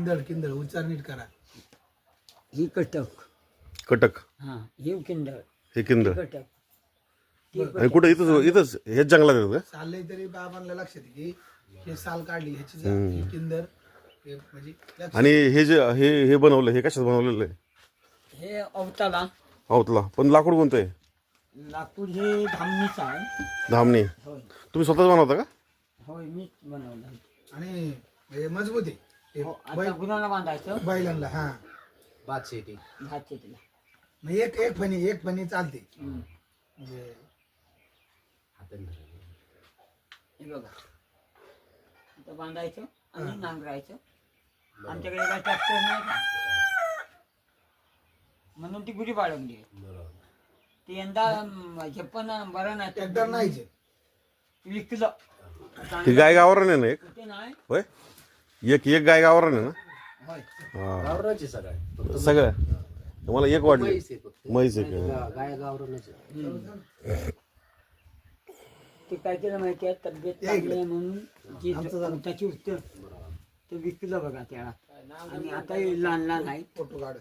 किंदळ किंदळ उच्चार नीट करा. ही कटक. कटक. हा ही किंदळ हे किंद कटक. ती आणि कुठं? इथंच इथंच हेच जंगलात येतं का चाललंय तरी बाबांना लक्षात येते की हे साल काढली ह्याची जात, ही किंदर हे म्हणजे लक्षात- आणि हे जे हे हे बनवलं हे कशात बनवलेलं आहे? हे अवताला. अवतला. पण लाकूड कोणतं आहे? लाकूड हे धामणीचं आहे. धामणी. होय. तुम्ही स्वतःच बनवता का? होय मीच बनवलं. आणि हे मजबूत आहे. हे हो आता बांधायचं. बैलांना हा. भात शेती. भात शेतीला. मग एक एक फणी एक फणी चालते. हम्म. म्हणजे हाताने हे बघा. आता बांधायचं आणि नांगरायचं. आमच्याकडे काय ट्रॅक्टर नाही का? म्हणून ती गुढी बाळगली आहे. बरोबर. ते यंदा अं, पण बरं नाही ट्रॅक्टर नाहीच. विकलं. ही गाय गावरान आहे ना एक? ते नाही. होय? एक एक गाय गावरान? आहे ना होय. हा. गावरानचे सगळे. फक्त मला एक वाढली म्हैस आहे फक्त. म्हैस आहे का? गा- गाय गावरानच आहे. ते काय केलं माहिती आहे? तब्येत चांगली आहे म्हणून जी त्याची उत्तर ते विकलं बघा त्याला. आणि आता हे लहान लहान आहे. फोटो काढ.